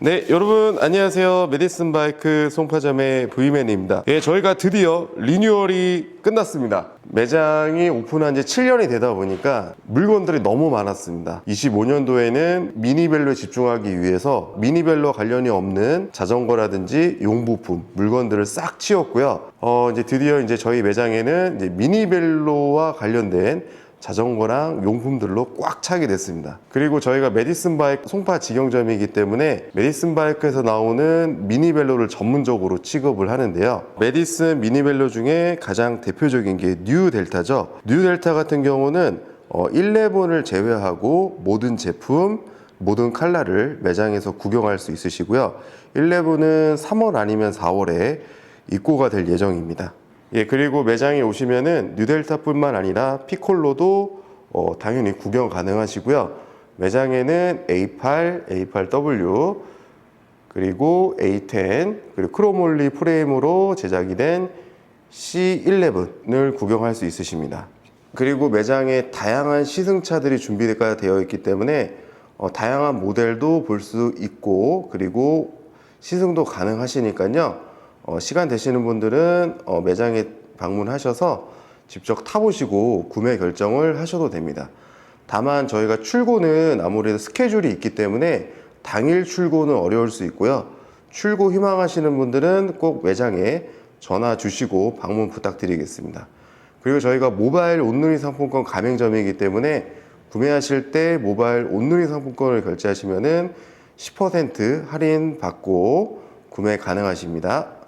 네, 여러분 안녕하세요. 메디슨 바이크 송파점의 브이맨입니다. 예, 저희가 드디어 리뉴얼이 끝났습니다. 매장이 오픈한 지 7년이 되다 보니까 물건들이 너무 많았습니다. 25년도에는 미니벨로에 집중하기 위해서 미니벨로 관련이 없는 자전거라든지 용부품, 물건들을 싹 치웠고요. 어, 이제 드디어 이제 저희 매장에는 이제 미니벨로와 관련된 자전거랑 용품들로 꽉 차게 됐습니다. 그리고 저희가 메디슨 바이크 송파 직영점이기 때문에 메디슨 바이크에서 나오는 미니벨로를 전문적으로 취급을 하는데요. 메디슨 미니벨로 중에 가장 대표적인 게 뉴 델타죠. 뉴 델타 같은 경우는 어, 11을 제외하고 모든 제품, 모든 컬러를 매장에서 구경할 수 있으시고요. 11은 3월 아니면 4월에 입고가 될 예정입니다. 예, 그리고 매장에 오시면은 뉴델타뿐만 아니라 피콜로도 어, 당연히 구경 가능하시고요. 매장에는 A8, A8W 그리고 A10 그리고 크로몰리 프레임으로 제작이 된 C11을 구경할 수 있으십니다. 그리고 매장에 다양한 시승차들이 준비가 되어 있기 때문에 어, 다양한 모델도 볼 수 있고 그리고 시승도 가능하시니까요. 어, 시간 되시는 분들은 어, 매장에 방문하셔서 직접 타보시고 구매 결정을 하셔도 됩니다. 다만 저희가 출고는 아무래도 스케줄이 있기 때문에 당일 출고는 어려울 수 있고요. 출고 희망하시는 분들은 꼭 매장에 전화 주시고 방문 부탁드리겠습니다. 그리고 저희가 모바일 온누리 상품권 가맹점이기 때문에 구매하실 때 모바일 온누리 상품권을 결제하시면은 10% 할인 받고 구매 가능하십니다.